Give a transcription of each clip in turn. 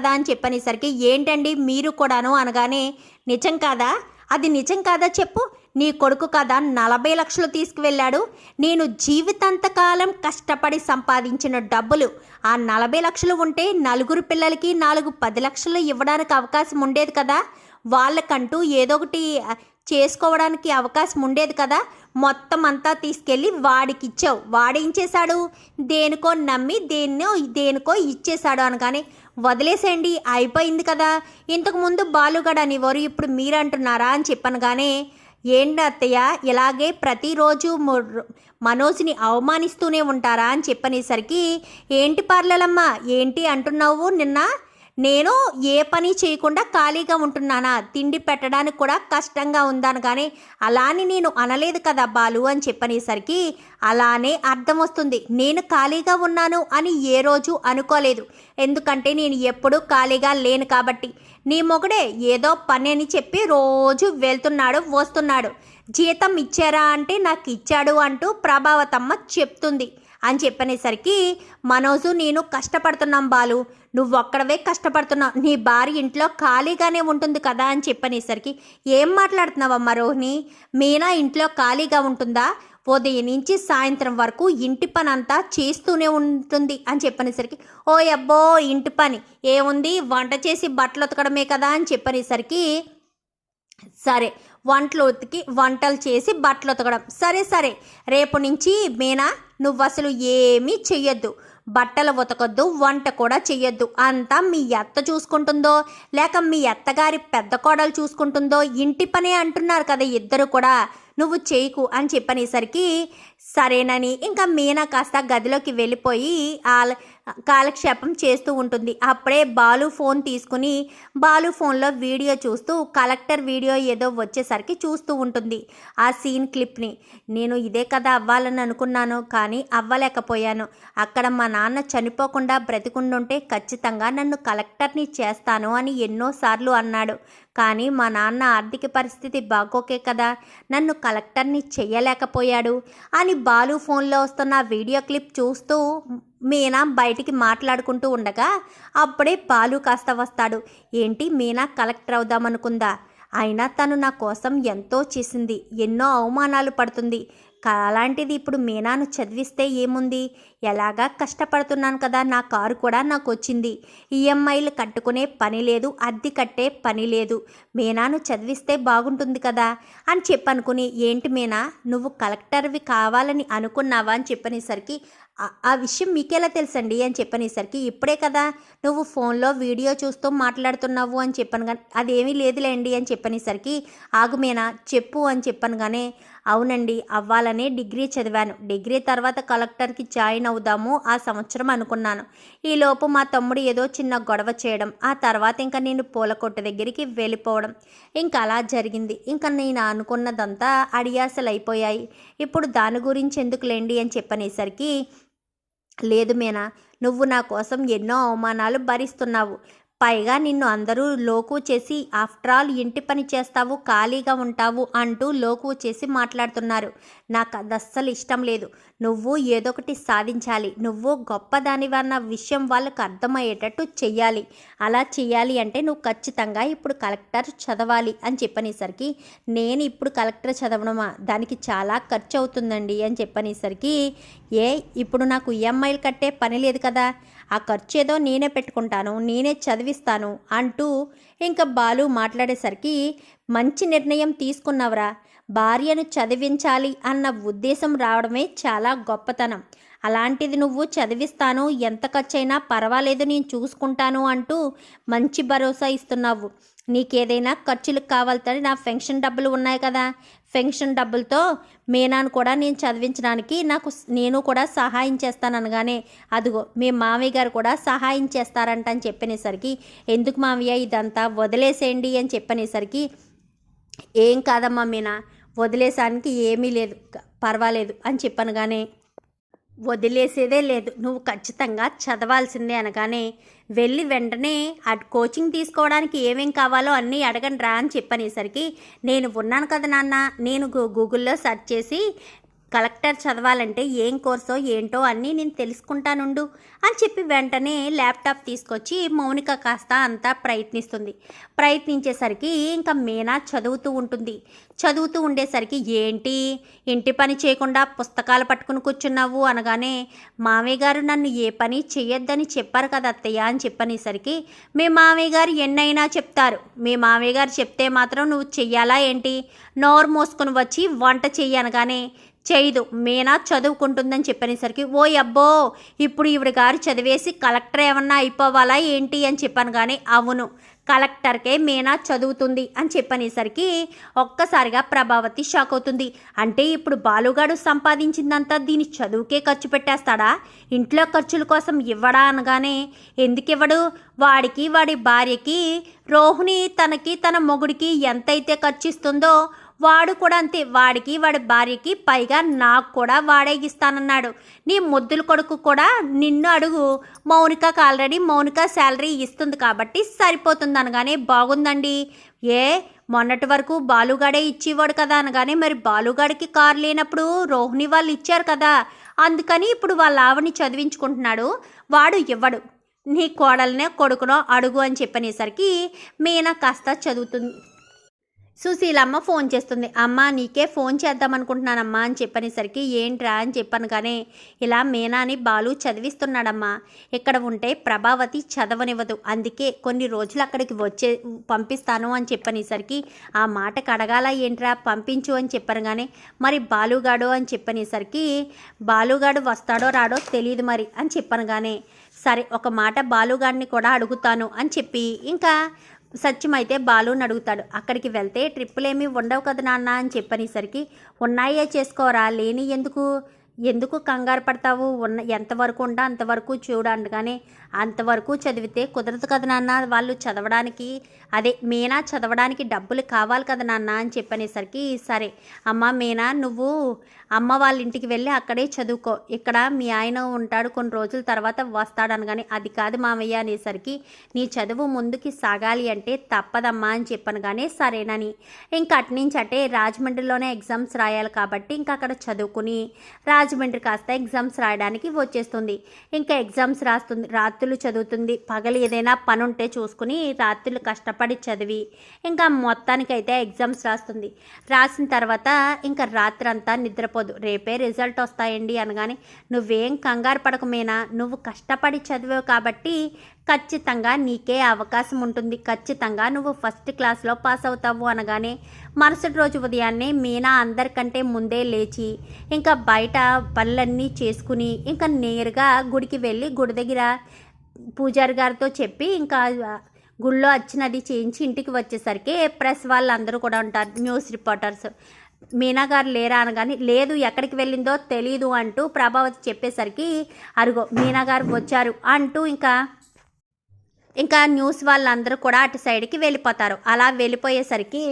కాదా అని చెప్పనేసరికి ఏంటండి మీరు కూడాను? అనగానే నిజం కాదా? అది నిజం కాదా చెప్పు. నీ కొడుకు కదా నలభై లక్షలు తీసుకువెళ్ళాడు. నేను జీవితాంతకాలం కష్టపడి సంపాదించిన డబ్బులు ఆ నలభై లక్షలు ఉంటే నలుగురు పిల్లలకి నాలుగు పది లక్షలు ఇవ్వడానికి అవకాశం ఉండేది కదా. వాళ్ళకంటూ ఏదో ఒకటి చేసుకోవడానికి అవకాశం ఉండేది కదా. మొత్తం అంతా తీసుకెళ్ళి వాడికి ఇచ్చావు వాడేం చేశాడు? దేనికో నమ్మి దేన్నో దేనికో ఇచ్చేశాడు అనగానే వదిలేసేయండి అయిపోయింది కదా. ఇంతకుముందు బాలుగడ్ అనేవారు ఇప్పుడు మీరు అంటున్నారా అని చెప్పనగానే ఏంటి అత్తయ్య ఇలాగే ప్రతిరోజు మనోజ్ని అవమానిస్తూనే ఉంటారా అని చెప్పనేసరికి ఏంటి పర్లేలమ్మా ఏంటి అంటున్నావు నిన్న? నేను ఏ పని చేయకుండా ఖాళీగా ఉంటున్నానా? తిండి పెట్టడానికి కూడా కష్టంగా ఉందాను కానీ అలానే నేను అనలేదు కదా బాలు అని చెప్పనేసరికి అలానే అర్థం వస్తుంది. నేను ఖాళీగా ఉన్నాను అని ఏ రోజు అనుకోలేదు. ఎందుకంటే నేను ఎప్పుడూ ఖాళీగా లేను కాబట్టి. నీ మొగుడే ఏదో పని అని చెప్పి రోజు వెళ్తున్నాడు వస్తున్నాడు. జీతం ఇచ్చారా అంటే నాకు ఇచ్చాడు అంటూ ప్రభావతమ్మ చెప్తుంది. అని చెప్పనేసరికి మనోజు నేను కష్టపడుతున్నాం బాలు. నువ్వు ఒక్కడవే కష్టపడుతున్నావు. నీ భార్య ఇంట్లో ఖాళీగానే ఉంటుంది కదా అని చెప్పనేసరికి ఏం మాట్లాడుతున్నావమ్మా రోహిణి? మీనా ఇంట్లో ఖాళీగా ఉంటుందా? ఉదయం నుంచి సాయంత్రం వరకు ఇంటి పని అంతా చేస్తూనే ఉంటుంది అని చెప్పనేసరికి ఓ అబ్బో ఇంటి పని. ఏముంది? వంట చేసి బట్టలు ఉతకడమే కదా అని చెప్పనేసరికి సరే వంటలు ఉతికి వంటలు చేసి బట్టలు ఉతకడం. సరే సరే. రేపు నుంచి మీనా నువ్వు అసలు ఏమీ చెయ్యొద్దు. బట్టలు ఉతకొద్దు వంట కూడా చెయ్యొద్దు. అంతా మీ అత్త చూసుకుంటుందో లేక మీ అత్తగారి పెద్ద కోడలు చూసుకుంటుందో ఇంటి పనే అంటున్నారు కదా ఇద్దరు కూడా. నువ్వు చేయకు అని చెప్పనేసరికి సరేనని ఇంకా మీనా కాస్త గదిలోకి వెళ్ళిపోయి ఆల కాలక్షేపం చేస్తూ ఉంటుంది. అప్పుడే బాలు ఫోన్ తీసుకుని బాలు ఫోన్లో వీడియో చూస్తూ కలెక్టర్ వీడియో ఏదో వచ్చేసరికి చూస్తూ ఉంటుంది ఆ సీన్ క్లిప్ని. నేను ఇదే కదా అవ్వాలని అనుకున్నాను కానీ అవ్వలేకపోయాను. అక్కడ మా నాన్న చనిపోకుండా బ్రతికుండుంటే ఖచ్చితంగా నన్ను కలెక్టర్ని చేస్తాను అని ఎన్నోసార్లు అన్నాడు. కానీ మా నాన్న ఆర్థిక పరిస్థితి బాగోకే కదా. నన్ను కలెక్టర్ని చెయ్యలేకపోయాడు. అని బాలు ఫోన్లో వస్తున్న వీడియో క్లిప్ చూస్తూ మీనా బయటికి మాట్లాడుకుంటూ ఉండగా అప్పుడే బాలు కాస్త వస్తాడు. ఏంటి మీనా కలెక్టర్ అవుదామనుకుందా? అయినా తను నా కోసం ఎంతో చేసింది. ఎన్నో అవమానాలు పడుతుంది. అలాంటిది ఇప్పుడు మీనాను చదివిస్తే ఏముంది? ఎలాగా కష్టపడుతున్నాను కదా నా కారు కూడా నాకు వచ్చింది ఈఎంఐలు కట్టుకునే పని లేదు అద్దె కట్టే పని లేదు. మీనాను చదివిస్తే బాగుంటుంది కదా అని చెప్పనుకుని ఏంటి మీనా నువ్వు కలెక్టర్వి కావాలని అనుకున్నావా? అని చెప్పనేసరికి "ఆ- విషయం మీకెలా తెలుసండి అని చెప్పనేసరికి ఇప్పుడే కదా నువ్వు ఫోన్లో వీడియో చూస్తూ మాట్లాడుతున్నావు అని చెప్పాను కానీ అదేమీ లేదులేండి అని చెప్పనేసరికి ఆగుమేనా చెప్పు అని చెప్పాను కానీ అవునండి అవ్వాలనే డిగ్రీ చదివాను. డిగ్రీ తర్వాత కలెక్టర్కి జాయిన్ అవుదాము ఆ సంవత్సరం అనుకున్నాను. ఈలోపు మా తమ్ముడు ఏదో చిన్న గొడవ చేయడం ఆ తర్వాత ఇంకా నేను పూలకొట్టు దగ్గరికి వెళ్ళిపోవడం. ఇంకా అలా జరిగింది. ఇంకా నేను అనుకున్నదంతా అడియాసలు అయిపోయాయి ఇప్పుడు దాని గురించి ఎందుకులేండి అని చెప్పనేసరికి లేదు మీనా? నువ్వు నా కోసం ఎన్నో అవమానాలు భరిస్తున్నావు. పైగా నిన్ను అందరూ లోకు చేసి ఆఫ్టర్ ఆల్ ఇంటి పని చేస్తావు ఖాళీగా ఉంటావు అంటూ లోకు చేసి మాట్లాడుతున్నారు. నాకు అది అస్సలు ఇష్టం లేదు. నువ్వు ఏదో ఒకటి సాధించాలి. నువ్వు గొప్పదానివన్న విషయం వాళ్ళకు అర్థమయ్యేటట్టు చెయ్యాలి. అలా చెయ్యాలి అంటే నువ్వు ఖచ్చితంగా ఇప్పుడు కలెక్టర్ చదవాలి అని చెప్పనేసరికి నేను ఇప్పుడు కలెక్టర్ చదవడమా? దానికి చాలా ఖర్చు అవుతుందండి అని చెప్పనేసరికి ఏ ఇప్పుడు నాకు ఈఎంఐలు కట్టే పని లేదు కదా. ఆ ఖర్చు ఏదో నేనే పెట్టుకుంటాను నేనే చదివిస్తాను అంటూ ఇంకా బాలు మాట్లాడేసరికి మంచి నిర్ణయం తీసుకున్నవరా. భార్యను చదివించాలి అన్న ఉద్దేశం రావడమే చాలా గొప్పతనం. అలాంటిది నువ్వు చదివిస్తాను ఎంత ఖర్చైనా పర్వాలేదు నేను చూసుకుంటాను అంటూ మంచి భరోసా ఇస్తున్నావు. నీకేదైనా ఖర్చులకు కావాలంటే నా పెన్షన్ డబ్బులు ఉన్నాయి కదా. పెన్షన్ డబ్బులతో మీనాను కూడా నేను చదివించడానికి నాకు నేను కూడా సహాయం చేస్తాను అనగానే అదిగో మీ మామయ్య గారు కూడా సహాయం చేస్తారంట అని చెప్పనేసరికి ఎందుకు మామయ్య ఇదంతా వదిలేసేయండి అని చెప్పనేసరికి ఏం కాదమ్మా మీనా వదిలేసానికి ఏమీ లేదు పర్వాలేదు అని చెప్పనగానే వదిలేసేదే లేదు. నువ్వు ఖచ్చితంగా చదవాల్సిందే అనగానే వెళ్ళి వెంటనే అటు కోచింగ్ తీసుకోవడానికి ఏమేం కావాలో అన్నీ అడగండి రా అని చెప్పనేసరికి నేను ఉన్నాను కదా నాన్న నేను గూ- గూగుల్లో సెర్చ్ చేసి కలెక్టర్ చదవాలంటే ఏం కోర్సో ఏంటో అన్నీ నేను తెలుసుకుంటానుండు అని చెప్పి వెంటనే ల్యాప్టాప్ తీసుకొచ్చి మౌనిక కాస్త అంతా ప్రయత్నిస్తుంది. ప్రయత్నించేసరికి ఇంకా మీనా చదువుతూ ఉంటుంది. చదువుతూ ఉండేసరికి ఏంటి? ఇంటి పని చేయకుండా పుస్తకాలు పట్టుకుని కూర్చున్నావు అనగానే మామయ్య గారు నన్ను ఏ పని చేయొద్దని చెప్పారు కదా అత్తయ్య అని చెప్పనేసరికి మీ మామయ్య గారు ఎన్నైనా చెప్తారు. మీ మామయ్య గారు చెప్తే మాత్రం నువ్వు చెయ్యాలా ఏంటి? నోరు మోసుకుని వచ్చి వంట చెయ్యి అనగానే చేయదు. మీనా చదువుకుంటుందని చెప్పనేసరికి ఓ అబ్బో ఇప్పుడు ఈవిడ గారు చదివేసి కలెక్టర్ ఏమన్నా అయిపోవాలా ఏంటి అని చెప్పాను కానీ అవును. కలెక్టర్కే మీనా చదువుతుంది అని చెప్పనేసరికి ఒక్కసారిగా ప్రభావతి షాక్ అవుతుంది. అంటే ఇప్పుడు బాలుగాడు సంపాదించిందంతా దీని చదువుకే ఖర్చు పెట్టేస్తాడా? ఇంట్లో ఖర్చుల కోసం ఇవ్వడా అనగానే ఎందుకు ఇవ్వడు వాడికి వాడి భార్యకి రోహిణి తనకి తన మొగుడికి ఎంతైతే ఖర్చు ఇస్తుందో వాడు కూడా అంతే వాడికి వాడి భార్యకి పైగా నాకు కూడా వాడే ఇస్తానన్నాడు. నీ ముద్దుల కొడుకు కూడా నిన్ను అడుగు. మౌనికకు ఆల్రెడీ మౌనిక శాలరీ ఇస్తుంది కాబట్టి సరిపోతుంది అనగానే బాగుందండి. ఏ మొన్నటి వరకు బాలుగాడే ఇచ్చేవాడు కదా అనగానే మరి బాలుగాడికి కారు లేనప్పుడు రోహిణి వాళ్ళు ఇచ్చారు కదా. అందుకని ఇప్పుడు వాళ్ళ ఆవిని చదివించుకుంటున్నాడు. వాడు ఇవ్వడు. నీ కోడలనే కొడుకునో అడుగు అని చెప్పనేసరికి మీనా కాస్త చదువుతుంది సుశీలమ్మ ఫోన్ చేస్తుంది. అమ్మ నీకే ఫోన్ చేద్దాం అనుకుంటున్నానమ్మా అని చెప్పనేసరికి ఏంట్రా? అని చెప్పాను కానీ ఇలా మీనాని బాలు చదివిస్తున్నాడమ్మా. ఇక్కడ ఉంటే ప్రభావతి చదవనివ్వదు. అందుకే కొన్ని రోజులు అక్కడికి వచ్చే పంపిస్తాను అని చెప్పనేసరికి ఆ మాట కడగాల ఏంట్రా? పంపించు అని చెప్పాను కానీ మరి బాలుగాడు అని చెప్పనేసరికి బాలుగాడు వస్తాడో రాడో తెలియదు మరి అని చెప్పాను కానీ సరే ఒక మాట బాలుగాడిని కూడా అడుగుతాను అని చెప్పి ఇంకా సత్యమైతే బాలుని అడుగుతాడు. అక్కడికి వెళ్తే ట్రిప్పులేమీ ఉండవు కదా నాన్న అని చెప్పనేసరికి ఉన్నాయే చేసుకోరా లేని ఎందుకు? ఎందుకు కంగారు పడతావు? ఉన్న ఎంతవరకు ఉండా అంతవరకు చూడండి కానీ అంతవరకు చదివితే కుదరదు కదా నాన్న వాళ్ళు చదవడానికి అదే మీనా చదవడానికి డబ్బులు కావాలి కదా నాన్న అని చెప్పనేసరికి సరే అమ్మ మీనా నువ్వు అమ్మ వాళ్ళ ఇంటికి వెళ్ళి అక్కడే చదువుకో. ఇక్కడ మీ ఆయన ఉంటాడు కొన్ని రోజుల తర్వాత వస్తాడు అనగానే అది కాదు మామయ్య అనేసరికి నీ చదువు ముందుకి సాగాలి అంటే తప్పదమ్మా అని చెప్పాను కానీ సరేనని ఇంకా అట్నుంచి అంటే రాజమండ్రిలోనే ఎగ్జామ్స్ రాయాలి కాబట్టి ఇంకా అక్కడ చదువుకుని రాజమండ్రి కాస్త ఎగ్జామ్స్ రాయడానికి వచ్చేస్తుంది. ఇంకా ఎగ్జామ్స్ రాస్తుంది రాత్రులు చదువుతుంది. పగలు ఏదైనా పని ఉంటే చూసుకుని రాత్రులు కష్టపడి కష్టపడి చదివి ఇంకా మొత్తానికైతే ఎగ్జామ్స్ రాస్తుంది. రాసిన తర్వాత ఇంకా రాత్రంతా నిద్రపోదు. రేపే రిజల్ట్ వస్తాయండి అనగానే నువ్వేం కంగారు పడకమేనా నువ్వు కష్టపడి చదివావు కాబట్టి ఖచ్చితంగా నీకే అవకాశం ఉంటుంది. ఖచ్చితంగా నువ్వు ఫస్ట్ క్లాస్లో పాస్ అవుతావు. అనగానే మరుసటి రోజు ఉదయాన్నే మీనా అందరికంటే ముందే లేచి ఇంకా బయట పనులన్నీ చేసుకుని ఇంకా నేరుగా గుడికి వెళ్ళి గుడి దగ్గర పూజారి గారితో చెప్పి ఇంకా గుళ్ళో వచ్చినది చేయించి ఇంటికి వచ్చేసరికి ప్రెస్ వాళ్ళందరూ కూడా ఉంటారు న్యూస్ రిపోర్టర్స్. మీనా గారు లేరా అనగాని లేదు ఎక్కడికి వెళ్ళిందో తెలీదు అంటూ ప్రభావతి చెప్పేసరికి అరుగో మీనా గారు వచ్చారు అంటూ ఇంకా ఇంకా న్యూస్ వాళ్ళందరూ కూడా అటు సైడ్కి వెళ్ళిపోతారు. అలా వెళ్ళిపోయేసరికి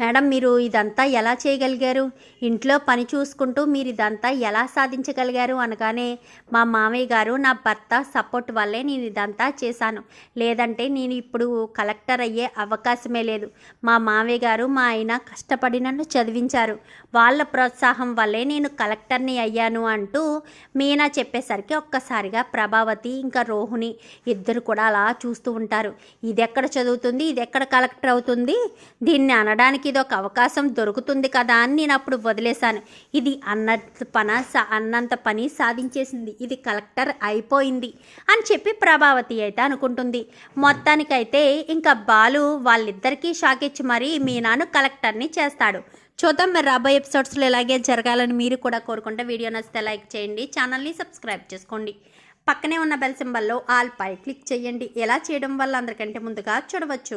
మేడం మీరు ఇదంతా ఎలా చేయగలిగారు? ఇంట్లో పని చూసుకుంటూ మీరు ఇదంతా ఎలా సాధించగలిగారు అనగానే మా మామయ్య గారు నా భర్త సపోర్ట్ వల్లే నేను ఇదంతా చేశాను. లేదంటే నేను ఇప్పుడు కలెక్టర్ అయ్యే అవకాశమే లేదు. మా మామయ్య గారు మా ఆయన కష్టపడి నన్ను చదివించారు. వాళ్ళ ప్రోత్సాహం వల్లే నేను కలెక్టర్ని అయ్యాను అంటూ మీనా చెప్పేసరికి ఒక్కసారిగా ప్రభావతి ఇంకా రోహిణి ఇద్దరు కూడా అలా చూస్తూ ఉంటారు. ఇది ఎక్కడ చదువుతుంది? ఇది ఎక్కడ కలెక్టర్ అవుతుంది? దీన్ని అనడానికి ఇది ఒక అవకాశం దొరుకుతుంది కదా అని నేను అప్పుడు వదిలేశాను. ఇది అన్నంత పన సా- అన్నంత పని సాధించేసింది. ఇది కలెక్టర్ అయిపోయింది అని చెప్పి ప్రభావతి అయితే అనుకుంటుంది. మొత్తానికైతే ఇంకా బాలు వాళ్ళిద్దరికీ షాక్ ఇచ్చి మరీ మీనాను కలెక్టర్ని చేస్తాడు. చూద్దాం మరి రాబోయే ఎపిసోడ్స్లో ఇలాగే జరగాలని మీరు కూడా కోరుకుంటే వీడియో నచ్చితే లైక్ చేయండి ఛానల్ని సబ్స్క్రైబ్ చేసుకోండి. పక్కనే ఉన్న బెల్ సింబల్లో ఆల్ పై క్లిక్ చేయండి. ఎలా చేయడం వల్ల అందరికంటే ముందుగా చూడవచ్చు.